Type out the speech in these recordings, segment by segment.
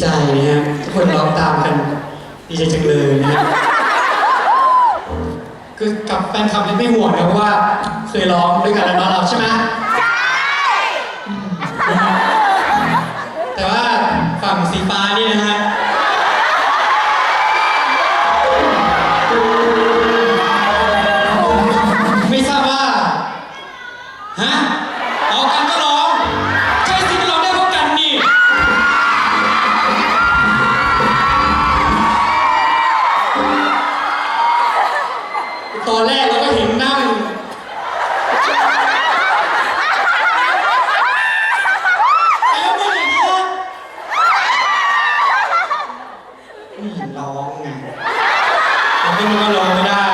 ใจนะฮะทุกคนร้องตามกันดีใจจังเลยนะฮะคือกับแฟนคลับนี่ไม่ห่วงนะเพราะว่าเคยร้องด้วยกันแล้วเนาะเราใช่ไหมใช่แต่ว่าฝั่งสีฟ้านี่นะฮะ เราไม่รู้ว่าร้องไม่ได้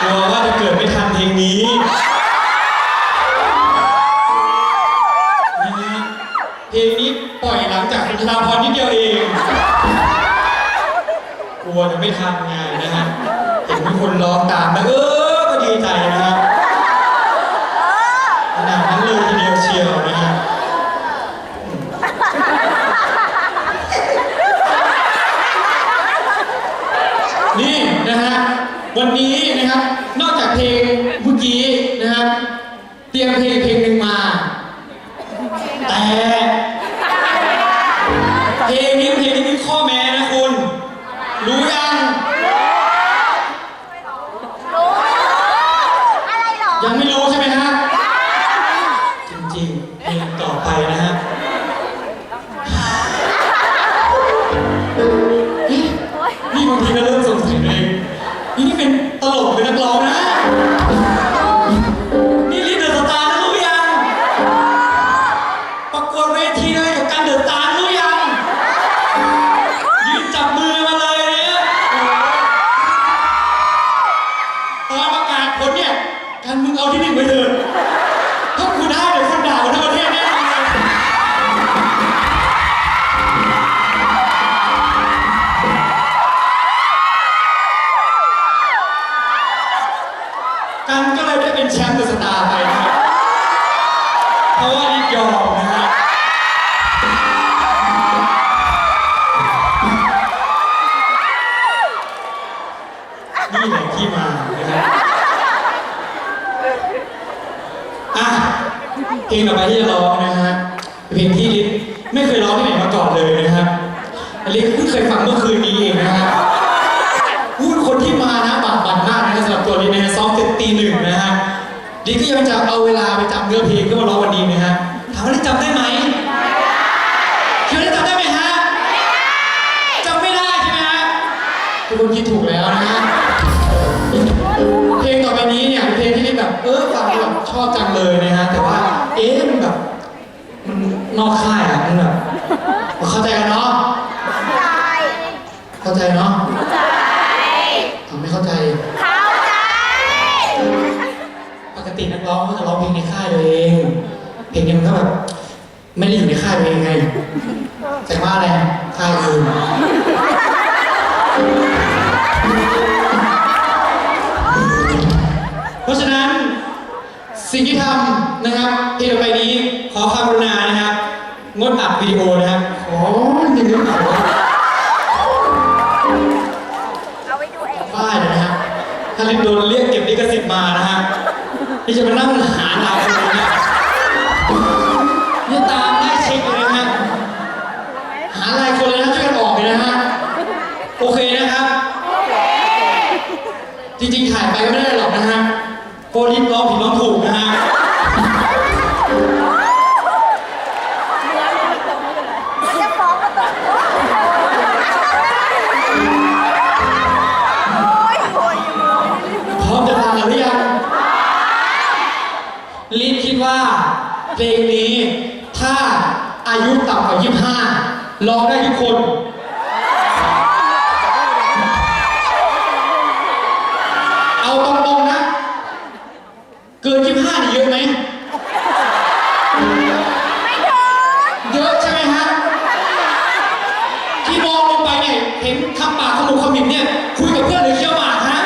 กลัวว่าจะเกิดไม่ทันเพลงนี้นะฮะเพลงนี้ปล่อยหลังจากคุณธนาพรนิดเดียวเอง กลัวจะไม่ทันไงนะฮะเห็นมีคนร้องตามแล้วเออก็ดีใจนะฮะขนาดนั้นเลยทีเดียวเชียวนะฮะ นี่นะฮะ วันนี้นะครับ นอกจากเพลงเมื่อกี้นะครับ เตรียมเพลงเพลงหนึ่งมา แต่เพลงนี้เพลงนี้มีข้อแม้นะคุณ รู้ยังอะไรหรอยังไม่รู้ใช่ไหมฮะจริงๆเพลงต่อไปนะฮะ อะเพลงต่อไปที่จะร้องนะฮะเพลงที่ลิศไม่เคยร้องที่ไหนมาก่อนเลยนะครับลิศเพิ่งเคยฟังเมื่อคืนนี้เองนะฮะพูดคนที่มานะบาดบันมากนะสำหรับตัวนี้นะฮะซ้อมเสร็จตีหนึ่งนะฮะลิศก็ยังจะเอาเวลาไปจำเนื้อเพลงเพื่อมาร้องวันนี้นะฮะถามว่าลิศจำได้ไหมคิดว่าลิศจำได้ไหมฮะจำไม่ได้ใช่ไหมฮะทุกคนคิดถูกแล้วนะฮะ ออฟังแล้วแบบชอบจังเลยนะฮะแต่ว่าเอ๊ะมันแบบมันนอกค่ายอะมันแบบเข้าใจกันเนาะใจเข้าใจเนาะใจทำไม่เข้าใจเข้าใจ ปกตินักร้องเขาจะร้องเพลงในค่ายตัวเอง เพลงนี้มันก็แบบไม่ได้อยู่ในค่ายตัวเองไงแต่ว่าอะไรค่ายอื่น สิ่งที่ทำนะครับเพลงต่อไปนี้ขอความกรุณานะครับงดอัดวิดีโอนะครับขออย่างนี้ขอเอาไว้ดูเองป้ายเลยนะฮะถ้าลิปโดนเรียกเก็บลิขสิทธิ์มานะฮะที่จะมานั่งหาลายคนนี้เนี่ยนี่ตามได้เช็คเลยนะฮะหาลายคนเลยนะช่วยกันออกเลยนะฮะโอเคนะครับ จริงๆถ่ายไปก็ไม่ได้หรอกนะฮะ โฟลิปร้องผิดร้องถูกนะฮะมันจะฟ้องก็ตกโอ้ยโอ้ยพร้อมจะทำหรือยังลิศคิดว่าเพลงนี้ถ้าอายุต่ำกว่า 25ร้องได้ทุกคน ห็นทำปากขมุกขมิบเนี่ยคุยกับเพื่อนหรือเคี้ยวหมากฮะ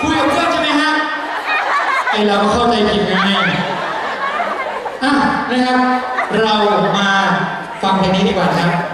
คุยกับเพื่อนใช่ไหมฮะไอเราก็เข้าใจผิดไงอะนะครับ เรามาฟังเพลงนี้ดีกว่านะครับ